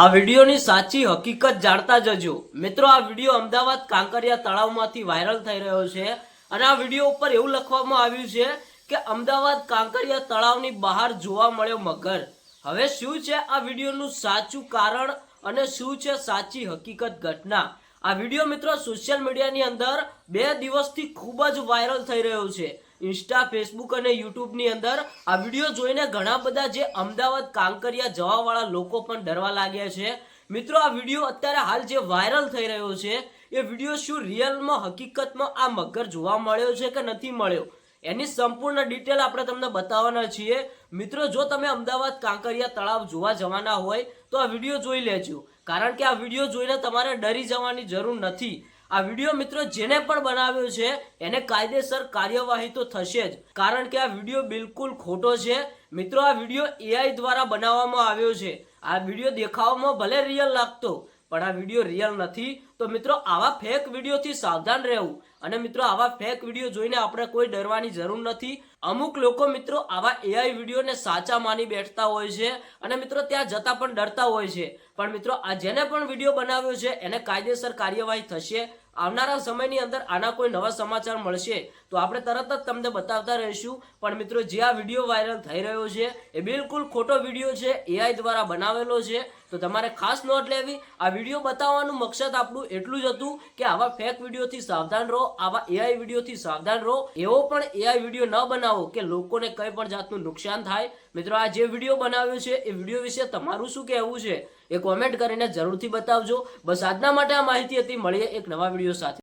આ વિડીયોની સાચી હકીકત જાણતા જજો. મિત્રો, આ વીડિયો અમદાવાદ કાંકરિયા તળાવમાંથી વાયરલ થઈ રહ્યો છે અને આ વીડિયો ઉપર એવું લખવામાં આવ્યું છે કે અમદાવાદ કાંકરિયા તળાવની બહાર જોવા મળ્યો મગર. હવે શું છે આ વિડીયોનું સાચું કારણ અને શું છે સાચી હકીકત ઘટના? આ વીડિયો મિત્રો, સોશિયલ મીડિયાની અંદર બે દિવસથી ખૂબ જ વાયરલ થઈ રહ્યો છે. ઇન્સ્ટા, ફેસબુક અને યુટ્યુબની અંદર આ વીડિયો જોઈને ઘણા બધા જે અમદાવાદ કાંકરિયા જવાવાળા લોકો પણ ડરવા લાગ્યા છે. મિત્રો, આ વીડિયો અત્યારે હાલ જે વાયરલ થઈ રહ્યો છે, એ વીડિયો શું રિયલમાં, હકીકતમાં આ મગર જોવા મળ્યો છે કે નથી મળ્યો? એની સંપૂર્ણ ડિટેલ આપણે તમને બતાવવાના છીએ. મિત્રો, જો તમે અમદાવાદ કાંકરિયા તળાવ જોવા જવાના હોય, તો આ વીડિયો જોઈ લેજો. કારણ કે આ વીડિયો જોઈને તમારે ડરી જવાની જરૂર નથી. આ વીડિયો મિત્રો જેને પણ બનાવ્યો છે, એને કાયદેસર કાર્યવાહી તો થશે જ. કારણ કે આ વીડિયો બિલકુલ ખોટો છે. મિત્રો, આ વીડિયો એઆઈ દ્વારા બનાવવામાં આવ્યો છે. આ વીડિયો દેખાવામાં ભલે રિયલ લાગતો, પણ આ વીડિયો રિયલ નથી. તો મિત્રો, આવા ફેક વિડીયોથી સાવધાન રહેવું. અને મિત્રો, આવા ફેક વીડિયો જોઈને આપણે કોઈ ડરવાની જરૂર નથી. અમુક લોકો મિત્રો આવા એઆઈ વિડીયોને સાચા માની બેઠતા હોય છે. અને મિત્રો, ત્યાં જતા પણ ડરતા હોય છે. પણ મિત્રો, આ જેને પણ વીડિયો બનાવ્યો છે, એને કાયદેસર કાર્યવાહી થશે. આવનારા સમયની અંદર આના કોઈ નવા સમાચાર મળશે તો આપણે તરત જ તમને બતાવતા રહીશું. પણ મિત્રો, જે આ વીડિયો વાયરલ થઈ રહ્યો છે, એ બિલકુલ ખોટો વીડિયો છે એઆઈ દ્વારા બનાવેલો છે. તો તમારે ખાસ નોટ લેવી, આ વીડિયો બતાવવાનું મકસદ આપણું એટલું જ હતું કે આવા ફેક વિડીયોથી સાવધાન રહો, આવા એઆઈ વિડીયોથી સાવધાન રહો. એવો પણ એઆઈ વીડિયો ન બનાવો કે લોકોને કંઈ પણ જાતનું નુકસાન થાય. મિત્રો, આ જે વીડિયો બનાવ્યો છે, એ વીડિયો વિશે તમારું શું કહેવું છે? એ કોમેન્ટ કરીને જરૂરથી બતાવજો. બસ આજના માટે આ માહિતી હતી. મળીએ એક નવા વીડિયો સાથે.